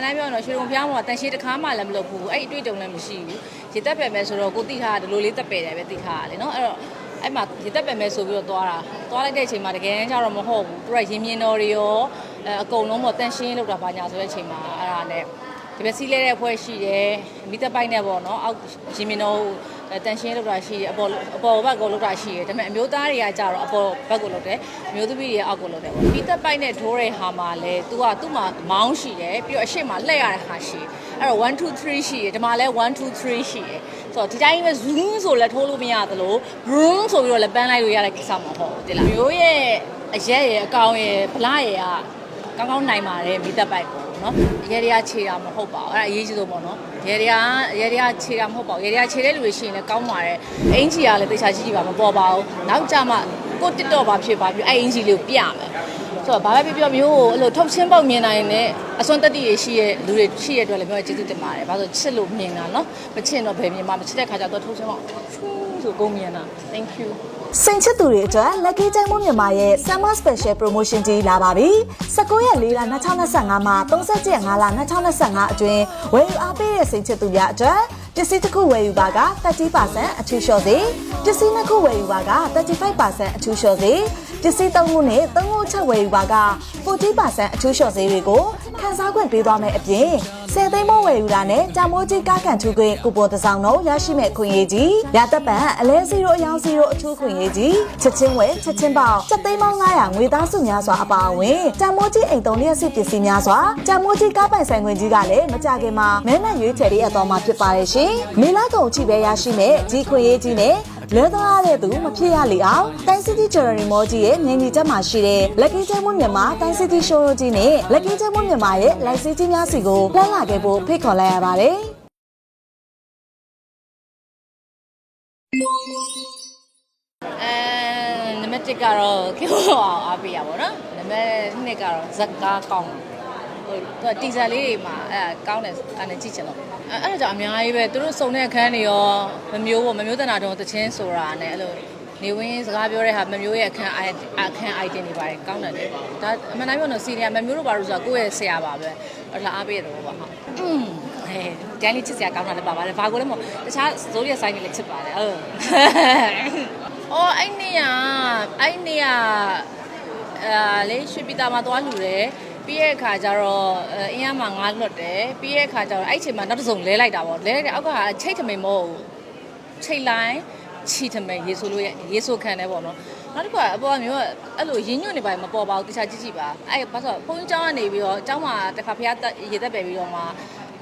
။အဲ့ပြောတော့ရွှေရုံဖျားမှာတန်ရှည်တစ်ခါမှလည်းမလုပ်ဘူး။အဲ့အတွေ့အကြုံလည်းမရှိဘူး။ရေတက်ပယ်မယ်ဆိုတော့ကိုတိထားဒီလိုလေးတက်ပယ်တယ်ပဲတိထားရလေနော်။အဲ့တော့အဲ့မှာရေတက်ပယ်မယ်ဆိုပြီးတော့သွားတာ။သွားလိုက်တဲ့အချိန်မှာတကယ်ကြတော့မဟုတ်ဘူး။သူကရင်မြင်တော်တွေရောအဲအကုန်လုံးပေါ့တန်ရှင်းလောက်တာဘာညာဆိုတဲ့အချိန်မှာအဲ့ဒါနဲ့ ဒီပဲစီးလဲတဲ့အဖွဲ့ရှိတယ်။မိသက်ပိုက်နဲ့ပေါ့နော်။အောက်ရင်မြင်တော်တန်ရှင်းလောက်တာရှိတယ်။အပေါ်အပေါ်ဘက်ကိုလောက်တာရှိတယ်။ဒါပေမဲ့အမျိုးသားတွေကကြတော့အပေါ်ဘက်ကိုလောက်တယ်။အမျိုးသမီးတွေကအောက်ကိုလောက်တယ်ပေါ့။မိသက်ပိုက်နဲ့ဒိုးတဲ့ဟာမှာလဲ तू ကသူ့မှာမောင်းရှိတယ်ပြီးတော့အရှိမလှည့်ရတဲ့ဟာရှိတယ်။အဲ့တော့1 2 3ရှိတယ်ဒီမှာလဲ1 2 3ရှိတယ်။ဆိုတော့ဒီတိုင်းပဲ zoom ဆိုလဲထိုးလို့မရသလို room ဆိုပြီးတော့လဲပန်းလိုက်လို့ရတဲ့ကိစ္စမဟုတ်ဘူးတိလား။မျိုးရဲ့အရက်ရဲ့အကောင်ရဲ့ဗလာရဲ့ကကောင်းကောင်းနိုင်ပါတယ်မိသက်ပိုက်ပေါ့ နော်။ရဲတွေကခြေတာမဟုတ်ပါဘူး။အဲ့ဒါအရေးကြီးဆုံးပေါ့နော်။ရဲတွေကရဲတွေကခြေတာမဟုတ်ပါဘူး။ရဲတွေကခြေတဲ့လူတွေရှိရင်လည်းကောင်းပါတယ်။အင်ဂျီကလည်းတေချာကြီးကြီးပါမပေါ်ပါဘူး။နောက်ကြမှာကို TikTok ပါဖြစ်ပါပြီအဲ့အင်ဂျီလေးကိုပြမယ်။ ဆိုတော့ဘာပဲပြောပြောမျိုးကိုအဲ့လိုထုတ်ချင်းပေါက်မြင်နိုင်တဲ့အစွမ်းတက်တည်ရရှိရဲ့လူတွေရှိရဲ့အတွက်လည်းပြောကျေးဇူးတင်ပါတယ်။ဘာလို့ချစ်လို့မြင်တာနော်။မချစ်တော့ဘယ်မြင်မှမချစ်တဲ့ခါကျတော့ထုတ်ချင်းပေါက်ချူးဆိုကုန်မြင်တာ။ Thank you စိန်ချစ်သူတွေအတွက် Lucky ကျိုင်းမမြန်မာရဲ့ Summer Special Promotion ကြီးလာပါပြီ။19ရက်4လ2025မှာ30ရက်5လ2025အတွင်းဝယ်ယူအားပေးတဲ့စိန်ချစ်သူများအတွက်ပစ္စည်းတစ်ခုဝယ်ယူပါက30%အထူးလျှော့စေပစ္စည်းနှစ်ခုဝယ်ယူပါက35%အထူးလျှော့စေ ပစ္စည်း3ခုနဲ့3ခုချက်ဝယ်ယူပါက40%အထူးလျှော့စေတွေကိုခန်းစားခွင့်ပေးသွားမယ်အပြင်10သိန်းမိုးဝယ်ယူတာနဲ့တာမိုးကြီးကားကန်ထူခွင့်ကူပွန်တစ်စောင်းတော့ရရှိမဲ့ခွင့်ရေးကြီးရသက်ပံအလဲ0အယောင်0အထူးခွင့်ရေးကြီးချက်ချင်းဝယ်ချက်ချင်းပေါက်7သိန်းပေါင်း900ငွေသားစုများစွာအပါအဝင်တာမိုးကြီးအိမ်သုံးလျက်စစ်ပစ္စည်းများစွာတာမိုးကြီးကားပိုင်ဆိုင်ခွင့်ကြီးကလည်းမကြခင်မှာမဲနဲ့ရွေးချယ်ရေးအတော်မှာဖြစ်ပါတယ်ရှင်မေလာကုံချိပဲရရှိမဲ့ကြီးခွင့်ရေးကြီးနဲ့ လဲသွားတဲ့သူမဖြစ်ရလေအောင်တိုင်းစီတီဂျော်ရီမောကြီးရဲ့မြင်းကြီးချက်မှာရှိတဲ့ Lucky ကျဲမွန်မြန်မာတိုင်းစီတီရှိုးရိုးကြီးနဲ့ Lucky ကျဲမွန်မြန်မာရဲ့လိုက်စီကြီးများစီကိုလှမ်းလာခဲ့ဖို့ဖိတ်ခေါ်လိုက်ရပါတယ်အဲနံပါတ်1ကတော့ကျောင်းအောင်အားပေးရပါတော့နံပါတ်2ကတော့ဇက်ကားကောင်း ဟိုသူတီဇာလေးတွေမှာအဲကောင်းတယ်အဲ့နဲ့ကြည့်ချင်တော့အဲအဲ့ဒါကြောင့်အများကြီးပဲသူတို့စုံတဲ့အခန်းတွေရောမမျိုးပေါ့မမျိုးတနာတုံးတချင်းဆိုတာနဲ့အဲ့လိုနေဝင်းစကားပြောတဲ့ဟာမမျိုးရဲ့အခန်းအခန်း item တွေပါတယ်ကောင်းတယ်လေဒါအမှန်တိုင်းပြောလို့စီနီယာမမျိုးတို့ဘာလို့ဆိုတော့ကိုယ့်ရဲ့ဆရာပါပဲအဲ့ဒါအားပေးရတော့ပါဟာอืมဟဲ့တန်းလေးချစ်စရာကောင်းတာလည်းပါပါတယ်ဘာကိုလဲမို့တခြားဇိုးရဆိုင်တွေလည်းချစ်ပါတယ်ဟုတ်အော်အဲ့နေ့ကအဲ့နေ့ကအာလေရွှေပြည်သားမှာသွားလူတယ် ပြီးရဲ့အခါကျတော့အဲအင်းရမှာငါးလွတ်တယ်ပြီးရဲ့အခါကျတော့အဲ့အချိန်မှာနောက်တစ်စုံလဲလိုက်တာပေါ့လဲလိုက်တဲ့အောက်ကချိတ်ထမိန်မဟုတ်ဘူးချိတ်လိုင်းချီထမိန်ရေဆိုလို့ရေဆိုခံတယ်ပေါ့နော်နောက်တစ်ခုကအပေါ်ကမျိုးကအဲ့လိုရင်းညွန့်နေပါမပေါ်ပါဘူးတခြားကြည့်ကြည့်ပါအဲ့ဘာလို့ဘုန်းကြီးကျောင်းကနေပြီးတော့ကျောင်းမှာတစ်ခါဖះရေသက်ပယ်ပြီးတော့မှ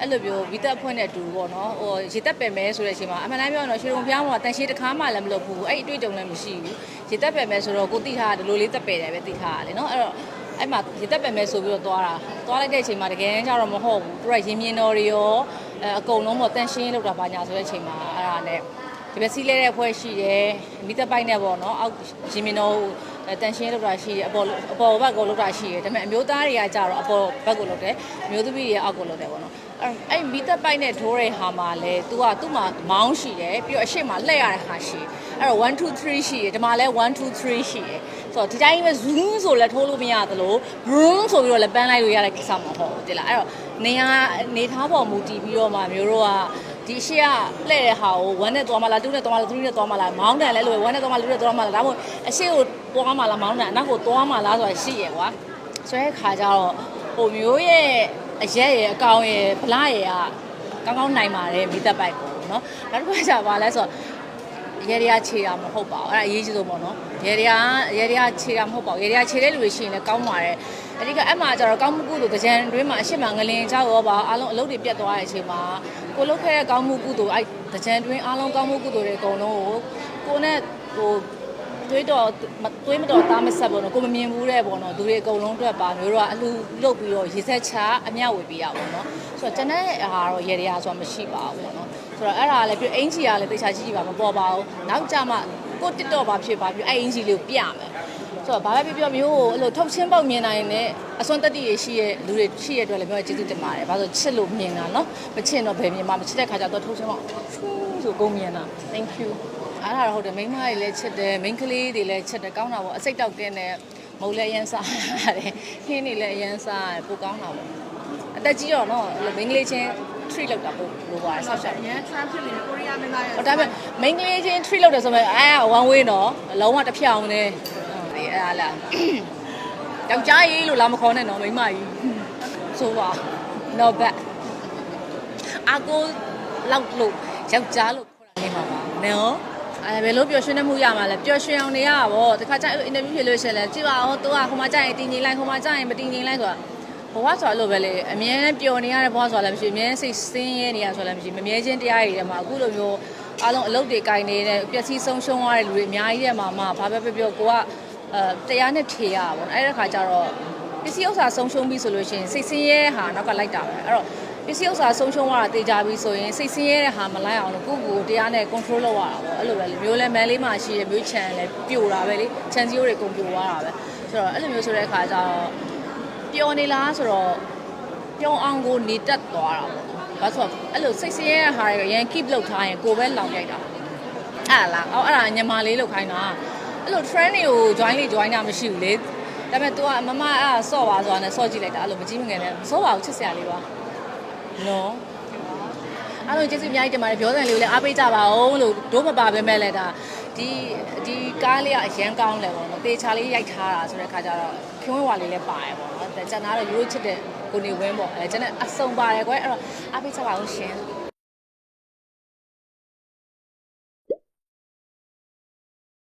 အဲ့လိုမျိုးဝီတက်ဖွင့်တဲ့တူပေါ့နော်ဟိုရေတက်ပယ်မဲဆိုတဲ့အချိန်မှာအမှန်တိုင်းပြောရင်တော့ရွှေရုံဖျားမှာတန်ရှည်တစ်ခါမှလည်းမလုပ်ဘူးအဲ့အတွေ့အကြုံလည်းမရှိဘူးရေတက်ပယ်မဲဆိုတော့ကိုတိထားဒီလိုလေးတက်ပယ်တယ်ပဲတိထားရလေနော်အဲ့တော့ အဲ့မှာရေတက်ပယ်မဲဆိုပြီးတော့သွားတာသွားလိုက်တဲ့အချိန်မှာတကယ်ကြတော့မဟုတ်ဘူးသူကရင်မြင်တော်တွေရောအဲအကုန်လုံးပေါ့တန်ရှင်းလောက်တာဘာညာဆိုတဲ့အချိန်မှာအဲ့ဒါနဲ့ဒီပဲစီးလဲတဲ့အဖွဲ့ရှိတယ်မိသက်ပိုက်နဲ့ပေါ့နော်အောက်ရင်မြင်တော်တန်ရှင်းလောက်တာရှိတယ်အပေါ်အပေါ်ဘက်ကိုလောက်တာရှိတယ်ဒါပေမဲ့အမျိုးသားတွေကကြတော့အပေါ်ဘက်ကိုလောက်တယ်အမျိုးသမီးတွေကအောက်ကိုလောက်တယ်ပေါ့နော်အဲ့အဲ့မီသက်ပိုက်နဲ့ဒိုးတဲ့ဟာမှာလဲ तू ကသူ့မှာမောင်းရှိတယ်ပြီးတော့အရှိမလှည့်ရတဲ့ဟာရှိတယ်အဲ့တော့1 2 3ရှိတယ်ဒီမှာလဲ1 2 3ရှိတယ် ဆိုတော့ဒီတိုင်းပဲ zoom ဆိုလဲထိုးလို့မရသလို room ဆိုပြီးတော့လဲပန်းလိုက်လို့ရတဲ့ကိစ္စမဟုတ်ဘူးတိလားအဲ့တော့နေရာနေထားပေါ်မူတည်ပြီးတော့မှမျိုးတို့ကဒီအရှိကလှည့်တဲ့ဟာကို1နဲ့သွားမလား2နဲ့သွားမလား3နဲ့သွားမလားမောင်းတယ်လဲလို့1နဲ့သွားမလား2နဲ့သွားမလားဒါမှမဟုတ်အရှိကိုသွားမလားမောင်းတယ်အနောက်ကိုသွားမလားဆိုတာရှိရယ်ကွာဆိုတဲ့ခါကျတော့ဟိုမျိုးရဲ့အရက်ရဲ့အကောင်ရဲ့ဗလာရဲ့ကကောင်းကောင်းနိုင်ပါတယ်မိသက်ပိုက်ကိုနော်နောက်တစ်ခါကျပါလဲဆိုတော့ ရဲတွေကခြေတာမဟုတ်ပါဘူးအဲ့ဒါအရေးကြီးဆုံးပေါ့နော်ရဲတွေကရဲတွေကခြေတာမဟုတ်ပါဘူးရဲတွေကခြေတဲ့လူတွေရှိရင်လည်းကောင်းပါတယ်အဓိကအဲ့မှာကျတော့ကောင်းမှုကုသိုလ်တကြံတွင်းမှာအရှိမငလင်ကြောက်ရောပါအားလုံးအလုပ်တွေပြတ်သွားတဲ့အချိန်မှာကိုလုတ်ခဲ့တဲ့ကောင်းမှုကုသိုလ်အဲ့တကြံတွင်းအားလုံးကောင်းမှုကုသိုလ်တွေအကုန်လုံးကိုကိုနဲ့ဟိုတွေးတော့တွေးမတော့သားမဆက်ပေါ့နော်ကိုမမြင်ဘူးတဲ့ပေါ့နော်သူတွေအကုန်လုံးအတွက်ပါမျိုးတော့အလှလုတ်ပြီးတော့ရေဆက်ချအမျှဝေပေးရပါတော့ဆိုတော့ကျွန်တဲ့ဟာတော့ရေရရာဆိုတာမရှိပါဘူးပေါ့နော် ဆိုတော့အဲ့ဒါလည်းပြအင်ဂျီကလည်းတေချာကြည့်ကြည့်ပါမပေါ်ပါဘူးနောက်ကြမှာကို TikTok ပါဖြစ်ပါပြအဲ့အင်ဂျီလေးကိုပြမယ်ဆိုတော့ဘာပဲပြောပြောမျိုးကိုအဲ့လိုထုတ်ချင်းပေါက်မြင်နိုင်တဲ့အစွမ်းတက်တည်ရရှိရဲ့လူတွေရှိရဲ့အတွက်လည်းပြောကျေးဇူးတင်ပါတယ်ဘာလို့ချစ်လို့မြင်တာနော်မချစ်တော့ဘယ်မြင်မှမချစ်တဲ့ခါကျတော့ထုတ်ချင်းပေါက်ချူးဆိုကုန်မြင်တာ thank you အားရတော့ဟုတ်တယ်မိန်းမတွေလည်းချစ်တယ်မိန်းကလေးတွေလည်းချစ်တယ်ကောင်းတာပေါ့အစိတ်တောက်တင်းတယ်မုတ်လည်းအရန်စားရတယ်ခင်းနေလည်းအရန်စားရတယ်ပိုကောင်းတာပေါ့အသက်ကြီးတော့နော်အဲ့လိုမိန်းကလေးချင်း treat လုပ်တာပို့လို့ပါတယ်ဆောက်ရှောက်အရင် trap ဖြစ်နေတဲ့ကိုရီးယားမင်းသားရဲ့ဟိုဒါပေမဲ့မိန်းကလေးချင်း treat လုပ်တယ်ဆိုမဲ့အဲ one way နော်လုံးဝတစ်ဖြောင်နေဒီအဲ့ဒါလားယောက်ျားရေးလို့လာမခေါ်နဲ့နော်မိန်းမကြီးဆိုပါ no back အကိုလောက်လို့ယောက်ျားလို့ခေါ်တာနေမှာပါနော်အဲဘယ်လိုပျော်ရွှင်နေမှုရမှာလဲပျော်ရွှင်အောင်နေရတာဗောတခါကျအင်တာဗျူးဖြေလို့ရှိရင်လဲကြည့်ပါဦးသူကဟိုမှာကြာရင်တင်ငိမ့်လိုက်ဟိုမှာကြာရင်မတင်ငိမ့်လိုက်ဆိုတာ ဘဝဆိုတာအဲ့လိုပဲလေအမြဲတမ်းပျော်နေရတဲ့ဘဝဆိုတာလည်းမရှိအမြဲစိတ်ဆင်းရဲနေရဆိုတာလည်းမရှိမမြဲခြင်းတရားတွေထဲမှာအခုလိုမျိုးအားလုံးအလုပ်တွေကင်နေတဲ့ပျက်စီးဆုံးရှုံးရတဲ့လူတွေအများကြီးတဲ့မှာမှဘာပဲပြောပြောကိုကအဲတရားနဲ့ဖြေရတာဗောအဲ့ဒီခါကျတော့ပစ္စည်းဥစ္စာဆုံးရှုံးပြီဆိုလို့ရှိရင်စိတ်ဆင်းရဲတဲ့ဟာနောက်ကလိုက်တာပဲအဲ့တော့ပစ္စည်းဥစ္စာဆုံးရှုံးသွားတာတေချာပြီဆိုရင်စိတ်ဆင်းရဲတဲ့ဟာမလိုက်အောင်လို့ကိုယ့်ကိုယ်တရားနဲ့ control လုပ်ရတာပေါ့အဲ့လိုပဲလေမျိုးလဲမန်းလေးမှာရှိတဲ့မျိုးချန်လဲပြိုတာပဲလေချန်စီယိုတွေကုန်ပြိုသွားတာပဲဆိုတော့အဲ့လိုမျိုးဆိုတဲ့အခါကျတော့ ပျော်နေလားဆိုတော့ပျော်အောင်ကိုနေတက်သွားတာပေါ့ဘာဆိုတော့အဲ့လိုစိတ်ဆင်းရဲတဲ့ဟာတွေရန် keep လုပ်ထားရင်ကိုယ်ပဲလောင်ရိုက်တာအဲ့လားအော်အဲ့ဒါညမလေးလောက်ခိုင်းတာအဲ့လို trend တွေကို join လေး join တာမရှိဘူးလေဒါပေမဲ့ तू ကမမအဲ့ဒါဆော့ပါဆိုတာနဲ့ဆော့ကြည့်လိုက်တာအဲ့လိုမကြည့်မငယ်နဲ့ဆော့ပါဘူးချစ်စရာလေးပါနော်အားလုံးကျေးဇူးအများကြီးတင်ပါတယ်ပြောစံလေးကိုလည်းအားပေးကြပါဦးလို့တို့မပါပဲမဲ့လဲဒါ ဒီဒီကားလေးကအရန်ကောင်းတယ်ပေါ့နော်တေချာလေးရိုက်ထားတာဆိုတဲ့ခါကျတော့ခွင်းဝါလေးလည်းပါတယ်ပေါ့နော်ကျန်တာတော့ရိုးချစ်တဲ့ကိုနေဝင်းပေါ့အဲကျန်တဲ့အစုံပါတယ်ကွယ်အဲ့တော့အားပေးကြပါဦးရှင်